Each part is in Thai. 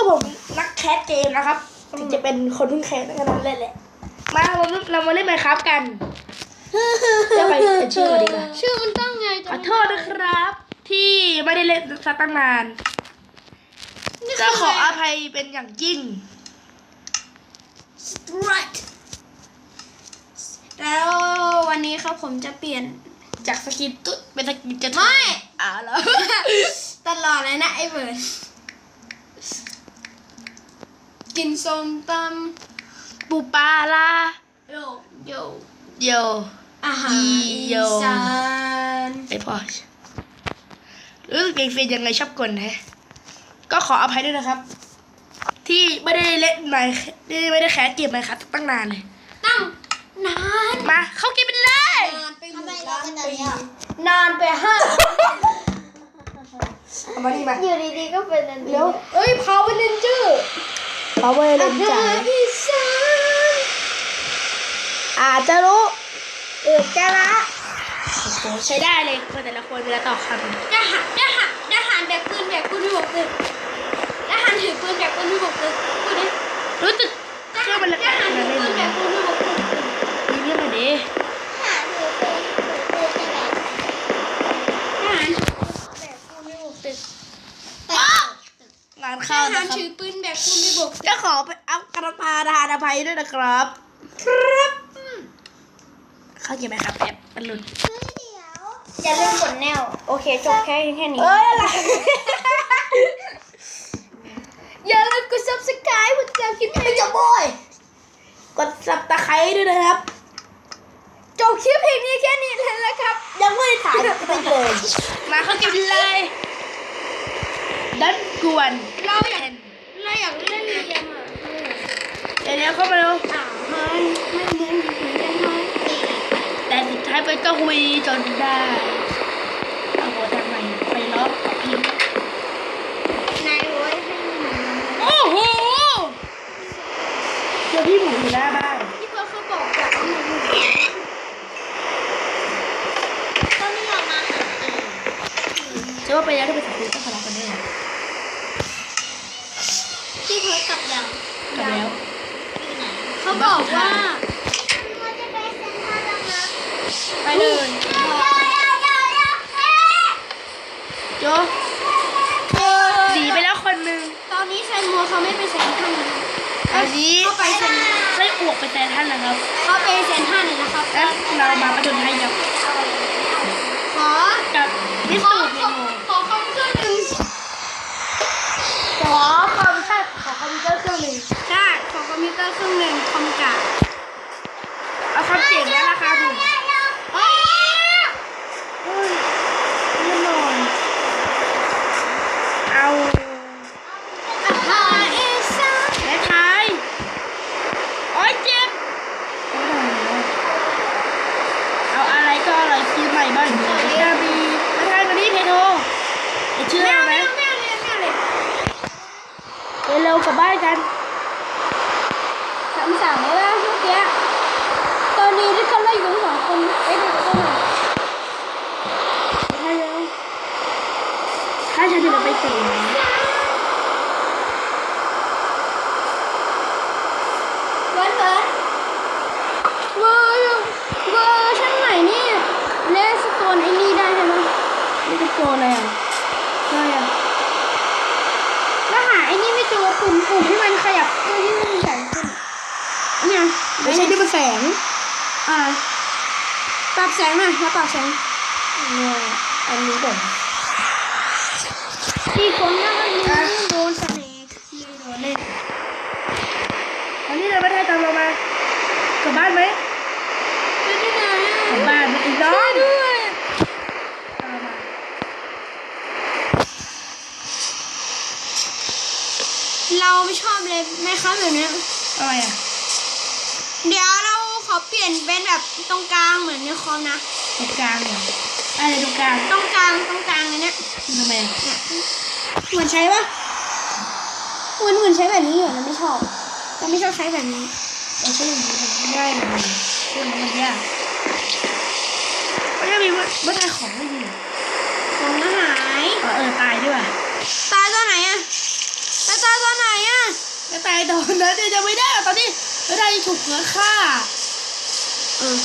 กับผมนักแคสเกมนะครับถึงจะเป็นคนเพิ่งแคสแค่นั้นเลยแหละมาเราเรามาเล่นไมครับกันจะไปเป็นชื่อก่อนดีกว่าชื่อมันตั้งไงขอโทษนะครับ ที่ไม่ได้เล่นสักตั้งนานก็ขออภัยเป็นอย่างยิ่ง right แล้ววันนี้ครับผมจะเปลี่ยนจากสกินตุ๊ดเป็นสกินจะไม่อ่าแล้วตลอดเลยนะไอ้เบิร์ด กินส้มตปูปลาลาำโยโยโยอาหารอีอีโยสานไอพอรู้สึกเองเฟนยังไงชอบกลแฮะก็ขออภัยด้วยนะครับ ที่ไม่ได้เล่นไมค์ที่ไม่ได้แคสเกมไมค์ครับตั้งนานเลยตั้งนานมาเข้าเกมไปเลยนานไปหทำมไมดเราล้านเป็นแบบปีนี้อะนานไปห้าเอามาดีมาอยู่ดีๆก็เป็นอันนี้เดี๋ยวเอ้ยพาวเวอร์เรนเจอร์ เอาไว้เล่นจ่ายอีสานอาจจะรู้เออจะละโอ้โหใช้ได้เลยคนแต่ละคนเวลาต่อคำทหารทหารทหารแบบปืนแบบปืนที่บกตึกทหารถือปืนแบบปืนที่บกตึกพูดดิรู้สึก ท เครื่ หา องมัน ร ละ ทหารถือปืนแบบปืนที่บกตึก มีเรื่องอะไรดิ หาถือเป็นถือเป็นยังไง ทหาร แบบกูไม่บุกตึก งานทเข้าหานะรครับถือปืนแบบปืนที่บกตึกก็ขอไปอัพกระพาทานอภัยด้วยนะครับ ครับเข้าเกมไหมครับแอปมันหลุดเฮ้ยเดี๋ยวอย่าลืมกดแนว โอเค จบแค่แค่นี้ เอ้ยอะไร อย่าลืมกด subscribe กดติดตามคลิปให้จะโบยกดสับตะไคร้ด้วยนะครับ จบคลิปเพลงนี้แค่นี้เลยนะครับ ยังไม่ได้ถ่ายไปเลย มาเข้าเกมเลย ดัน กวนเราอยากเราอยากเล่นเกมอะเดี๋ยวเดี๋ยวเข้ามาเร็วอ่ามันไม่เหมือนเหมือนกันไหมแต่สุดท้ายไปก็คุยจนได้เอาหัวทำไมไปล้อกับพิมพ์นายโอ้ยให้มันเหมือนกันโอ้โหเจอพี่หมูอยู่หน้าบ้านที่เพื่อนเขาบอกว่าเอาหนูก็ไม่ยอมมาหาเองเชื่อว่าไปแล้วที่ไปสับคุยต้องทะเลาะกันด้วยนะ กลับแล้วอยู่ไหนเขาบอกว่าเราจะไปเซ็นทรัลแล้วนะไปเลยโจหนีไปแล้วคนหนึ่งตอนนี้แซนมัวเขาไม่ไปเซ็นทรัลนะอันนี้เขาไปเซ็นไส้อวกไปแทนท่านนะครับเขาไปเซ็นทรัลนะครับแล้วเรามาประจนให้ยับ ขอ กับนิ ขอ สูตรเม ขอ นู ขอคอมพิวเตอร์หนึ่ง ขอคอมใช่ขอคอมพิวเตอร์เครื่องหนึ่ง ได้ขอคอมพิวเตอร์เครื่อง หนึ่งคอมกาเอาความเจ๋งและราคาถูกโอ้ยเฮ้ยแน่นอนเอาอาหารอีสานแม่ายโอ้ยเจ็บ เอาอะไรก็อร่อยคิวใหม่บ้างจะมีมาทานกันนี่เพโทเชื่อไม่เอาไหมเอาไม่เอาเลยไม่เอาเลยเร็วกลับบ้านกัน สามสามแล้วเมื่อกี้ตอนนี้ที่เขาไล่อยู่สองคนเอ้ยเดี๋ยวก่อนถ้าเร็วถ้าฉันจะไปเก่งเวิร์เวิร์ดเวอร์เวอร์ชั้นไหนเนี่ยเลสโตนไอ้นี่ได้ใช่ไหมไม่ได้โกนเลยอะใช่อะ แล้วหาไอ้นี่ไม่เจอปุ่มปุ่มที่มันขยับเพื่อที่มันแสงขึ้นเนี่ย ไม่ใช่ที่มันแสง อ่าปรับ แสงหน่อยแล้วปรับแสงเนี่ยอันนี้ก่อนที่คนนั่งมันโดนเสน่ห์ไม่โดนเล่นอันนี้เราไม่ได้ตามเรามากลับบ้านไหมช่วยด้วยนะกลับบ้านนะอีน้อช่วยงด้วยตามมาเราไม่ชอบเลยแม่ค้าแบบเนี้ยทำไมอะเดี๋ยวเราข อเปลี่ยนเป็นแบบตรงกลางเหมือนในคอมนะ ตรงกลางเนี่ยอะไรตรงกลางตรงกลางตรงกลางเลยเนี่ยทำไมอะเหมือนใช้ปะเหมือนเหมือนใช้แบบนี้อยู่เราไม่ชอบเราไม่ชอบใช้แบบนี้เราใช้อย่างนี้มันง่ายเลยพวกนี้มันยากไม่ได้มีว่าได้ของไม่ดีของอาหายเออเออตายด้วยว่ะตายตอนไหนอะตายตายตอนไหนแต่ตายตอนนั้นเนี่ยจะไม่ได้ตอนนี้ไม่ได้ถูกเพิร์ดฆ่า เออ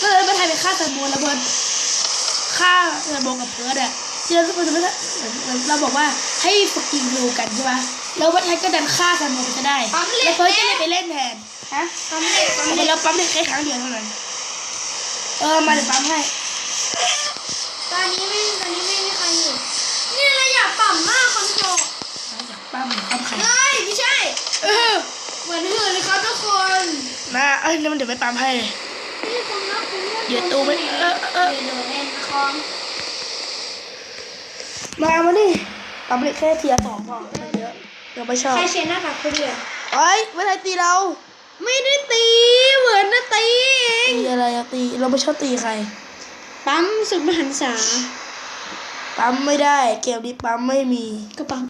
ก็เลยไม่ไทยไปฆ่าแตงโมแล้วเบิร์ดฆ่าแตงโมกับเพิร์ดอะที่เราทุกคนจะไม่ได้เหมือนเหมือนเราบอกว่าให้ฝึกยิงดูกันใช่ปะแล้ววัดไทยก็ดันฆ่าแตงโมไปจะได้แล้วเพิร์ดก็เลยไปเล่นแทนฮะปั๊มเหล็กปั๊มทำเหไมล็กเราปั๊มได้แค่ครั้งเดียวเท่านั้นเออมาเดี๋ยวปั๊มให้ตอนนี้ไม่ตอนนี้ไม่มีใครอยู่นี่เลยอยากปั๊มมากคอนโทรลปั๊มปั๊มใครเฮ้ยไม่ใช่เออเหมือนหื่นเลยครับทุกคนนะเอ้ยนี่มันเดี๋ยวไปปั๊มให้เลย นี่คุณนะคุณนะเดี๋ยวตูไม่เออเออเดี๋ยวเล่นคอมมามานี่ปั๊มเลยแค่เทียร์สองพอไม่เยอะเราไม่ชอบใครเชียร์หน้ากากคุณเดียวเอ้ยไม่ได้ตีเรา ไม่ได้ตีเหมือนนะตีเองตีอะไรอะตีเราไม่ชอบตีใคร ปั๊มสุดมหันษาปั๊มไม่ได้เกมนี้ปั๊มไม่มีก็ปั๊ม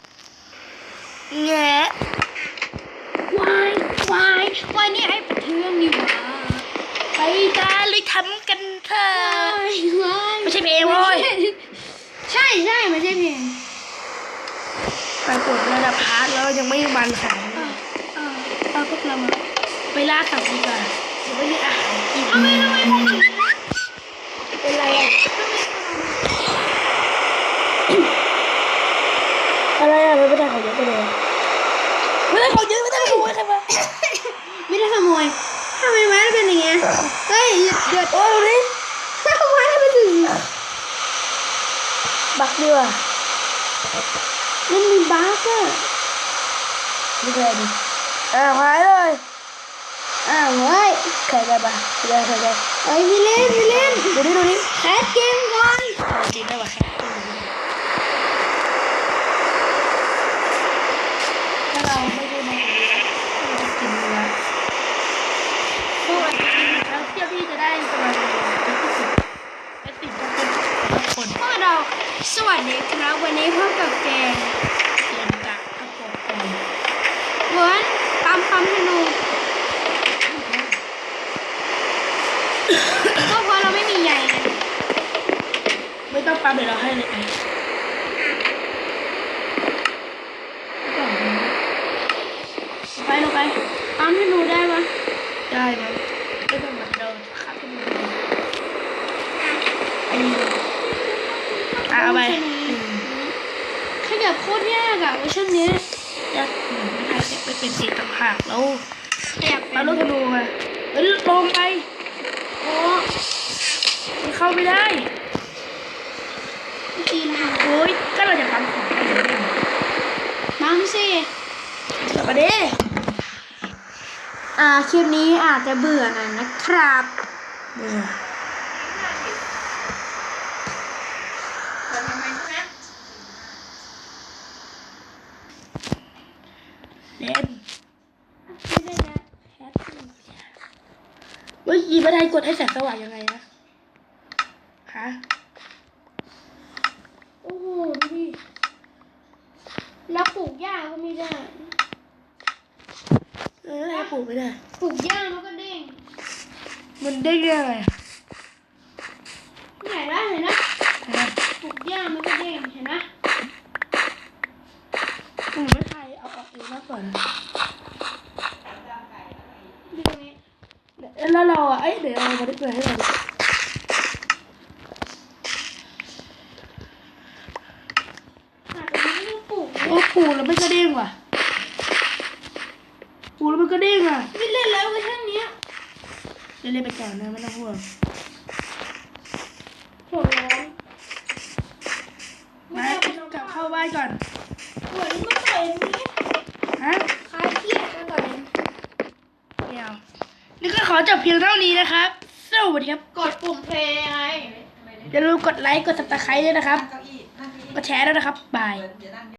แงะวายวายวายนี่ไอ้ประเทืองนี่หว่า ไปตาเลยทำกันเถอะวายวายไม่ใช่เพลงเว้ยใช่ใช่ไม่ใช่เพลงไปกดระดับพาร์ทแล้วยังไม่มันขนาดเอนี้อเออเอาพวกเรามาไปล่าสัตว์ดีกว่าเดี๋ยวไม่มีอาหารกินทำไมทำไมพวกมันเป็นไรอะอะไรอะไม่ได้ของเยอะไปเลยไม่ได้ของเยอะไม่ได้ขโมยใครมาไม่ได้ขโมย ทำไมไม้เป็นอย่างเงี้ย เฮ้ยหยุดหยุดโอ้ยดูดิทำไมเป็นอย่างงี้บักดีว่ะมันมีบั๊กอะนี่เลยดิอ่าหายเลยอ้าวเฮ้ยใครกันบ้างใครกันใครกันเอ้ยพี่เล่นพี่เล่นดูดิดูดิแคสเกมก่อนเอาจริงได้ว่ะแค่ถ้าเราไม่ได้มาเราจะกินเนื้อพวกเราจะกินแล้วเที่ยวพี่จะได้ประมาณเจ็ดสิบเจ็ดสิบทุกคนทุกคน พวกเรา สวัสดีครับ วันนี้พบกับเกมเตรียมกักกระปรงก่อนเวิร์นปั๊มปั๊มธนูก็เพราะเราไม่มีใยไงไม่ต้องปั๊มเดี๋ยวเราให้เลยไอ้ไปลงไปปั๊มธนูได้ปะได้มั้ยไม่ต้องมาโดนขับขึ้นมาไอ้นี่อะ เอาไปอืมขยับโคตรยากอะเวอร์ชันเนี้ยยากอืมไม่ได้เก็บไปเป็นสีต่างหากแล้วขยับมาลูกธนูมาเอ้ยลงไปโอ้มันเข้าไม่ได้ตีนะคะโอ้ยก็เราจะปั๊มของไปเดี๋ยวก่อนปั๊มสิกลับมาดิอ่าคลิปนี้อาจจะเบื่อหน่อยนะครับเนี่ยเล่น ไม่ได้นะแฮปปี้ เมื่อกี้มาไทยกดให้แสงสว่างยังไงนะฮะโอ้โหดูดิแล้วปลูกหญ้าก็ไม่ได้เออให้ปลูกไม่ได้ปลูกหญ้ามันก็เด้งมันได้ยังไงอะไหนล่ะเห็นนะฮะปลูกหญ้ามันก็เด้งเห็นนะอืมไม่ไทยเอาออกเองมากกว่านะดูตรงนี้ แล้วเราอะเอ้ยเดี๋ยวเรามาได้เปิดให้เราดูอะตรงนี้ไม่ปลูกโอ้ปลูกแล้วมันก็เด้งว่ะปลูกแล้วมันก็เด้งอะไม่เล่นแล้วเวอร์ชันเนี้ยเล่นๆไปก่อนนะไม่ต้องห่วงหัวร้อนมากลับเข้าบ้านก่อนหัวนี้ก็ต่อยนี้ฮะคลายเครียดก็ต่อยเดี๋ยว นี่ก็ขอจบเพียงเท่านี้นะครับสวัสดีครับ กดปุ่มเพลย์ไงอย่าลืมกดไลค์ กด subscribe ด้วยนะครับเก้าอี้นั่งเก้าอี้กดแชร์ด้วยนะครับ บาย เดี๋ยวนั่ง